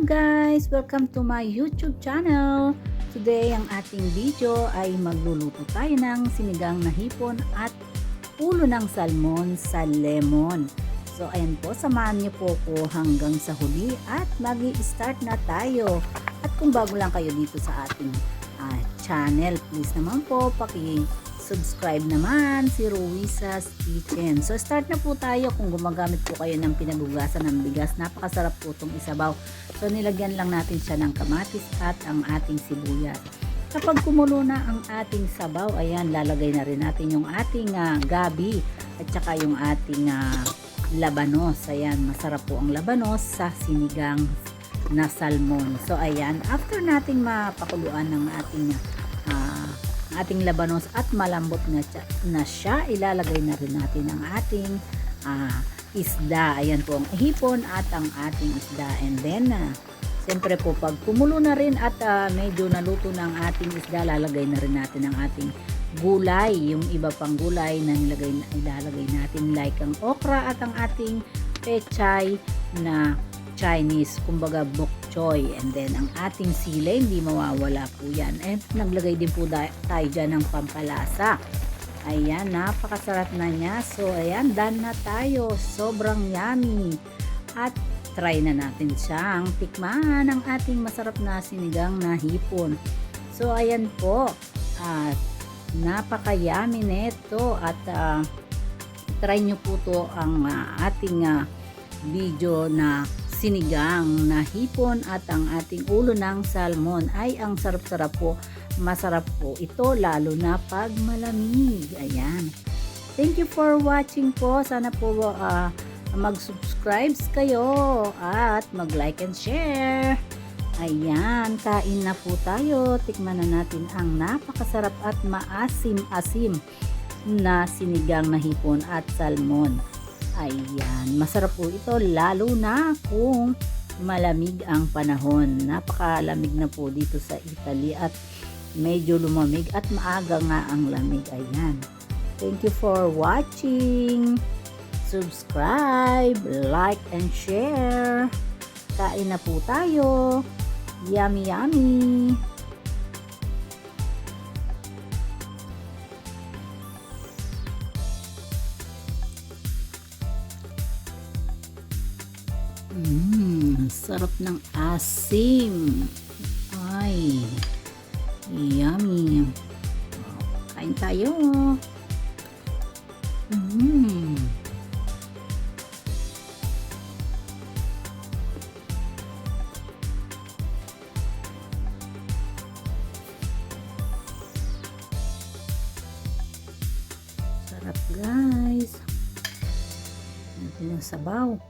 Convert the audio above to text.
Guys! Welcome to my YouTube channel. Today, ang ating video ay magluluto tayo ng sinigang na hipon at ulo ng salmon sa lemon. So, ayan po, samahan niyo po ko hanggang sa huli at mag-start na tayo. At kung bago lang kayo dito sa ating ah, channel, please naman po, paki subscribe naman si Ruisa's Kitchen. So start na po tayo kung gumagamit po kayo ng pinagugasan ng bigas. Napakasarap po itong isabaw. So nilagyan lang natin siya ng kamatis at ang ating sibuyas. Kapag kumulo na ang ating sabaw, ayan, lalagay na rin natin yung ating ah, gabi at saka yung ating ah, labanos. Ayan, masarap po ang labanos sa sinigang na salmon. So ayan, after nating mapakuluan ng ating ating labanos at malambot na, na siya, ilalagay na rin natin ang ating ah, isda. Ayan po ang hipon at ang ating isda. And then, ah, siyempre po pag kumulo na rin at ah, medyo naluto na ating isda, lalagay na rin natin ang ating gulay. Yung iba pang gulay na nilagay, ilalagay natin like ang okra at ang ating pechay na Chinese, kumbaga bok choy. And then, ang ating sila, hindi mawawala po yan. And naglagay din po tayo dyan ng pampalasa. Ayan, napakasarap na niya. So, ayan, done na tayo. Sobrang yummy. At try na natin siyang tikman ang ating masarap na sinigang na hipon. So, ayan po. At napaka-yummy neto. At ah, try nyo po to ang ah, ating ah, video na sinigang na hipon at ang ating ulo ng salmon ay ang sarap-sarap po. Masarap po ito lalo na pag malamig. Ayan. Thank you for watching po. Sana po ah, mag-subscribe kayo at mag-like and share. Ayan, kain na po tayo. Tikman na natin ang napakasarap at maasim-asim na sinigang na hipon at salmon. Ayan, masarap po ito lalo na kung malamig ang panahon. Napakalamig na po dito sa Italy at medyo lumamig at maaga nga ang lamig. Ayan. Thank you for watching. Subscribe, like, and share. Kain na po tayo. Yummy, yummy. Mmm, sarap ng asim. Ay, yummy. Kain tayo. Mmm. Sarap guys. Natin yung sabaw.